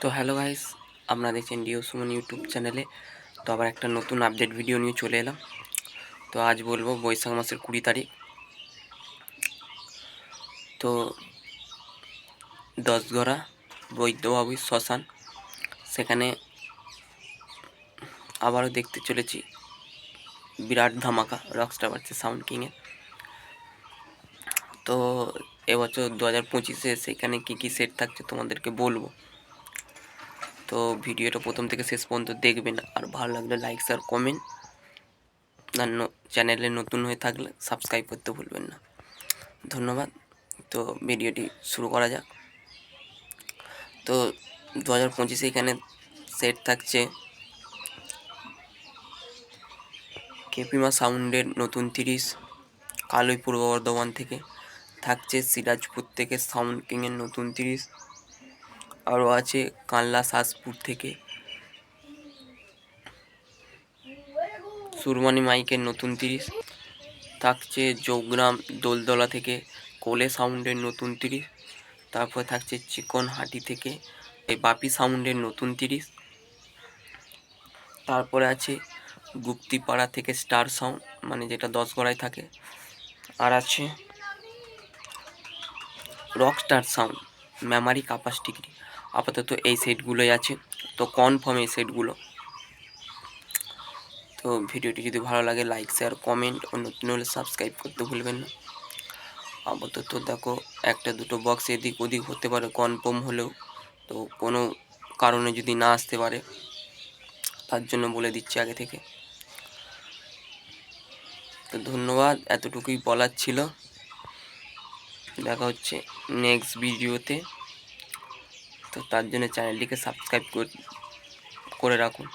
তো hello guys আপনারা দেখছেন ডিও সুমন ইউটিউব চ্যানেলে। তো আবার একটা নতুন আপডেট ভিডিও নিয়ে চলে এলাম। তো আজ বলব বৈশাখ মাসের কুড়ি তারিখ। তো দশগড়া বৈদ্যবাবু শ্মশান, সেখানে আবারও দেখতে চলেছি বিরাট ধামাকা রকস্টার বাড়ছে সাউন্ড কিংয়ে তো এবছর দু হাজার পঁচিশে সেখানে কী কী সেট থাকছে তোমাদেরকে বলব। তো ভিডিওটা প্রথম থেকে শেষ পর্যন্ত দেখবেন। আর ভালো লাগলে লাইক শেয়ার কমেন্ট আর চ্যানেলে নতুন হয়ে থাকলে সাবস্ক্রাইব করতে ভুলবেন না। ধন্যবাদ। তো ভিডিওটি শুরু করা যাক। তো দু হাজার পঁচিশে এখানে সেট থাকছে কেপিমা সাউন্ডের নতুন তিরিশ কালই পূর্ব বর্ধমান থেকে। থাকছে সিরাজপুর থেকে সাউন্ড কিংয়ের নতুন তিরিশ আরও আছে কানলা শাসপুর থেকে। সুরমানি মাইকের নতুন তিরিশ। থাকছে যোগগ্রাম দোলদলা থেকে কোলে সাউন্ডের নতুন তিরিশ। তারপর থাকছে চিকন হাটি থেকে এই বাপি সাউন্ডের নতুন তিরিশ। তারপরে আছে গুপ্তিপাড়া থেকে স্টার সাউন্ড মানে যেটা দশ গড়ায় থাকে। আর আছে রক স্টার সাউন্ড, মেমারি কাপাস ডিগ্রি। আপাতত এই সেটগুলোই আছে। তো কনফার্ম এই সেটগুলো। তো ভিডিওটি যদি ভালো লাগে লাইক শেয়ার কমেন্ট ও নতুন হলে সাবস্ক্রাইব করতে ভুলবেন না। আপাতত দেখো, একটা দুটো বক্স এদিক ওদিক হতে পারে কনফার্ম হলেও। তো কোনো কারণে যদি না আসতে পারে, তার জন্য বলে দিচ্ছি আগে থেকে। তো ধন্যবাদ, এতটুকুই বলার ছিল। দেখা হচ্ছে নেক্সট ভিডিওতে তো তার জন্য চ্যানেলটিকে সাবস্ক্রাইব করে রাখুন।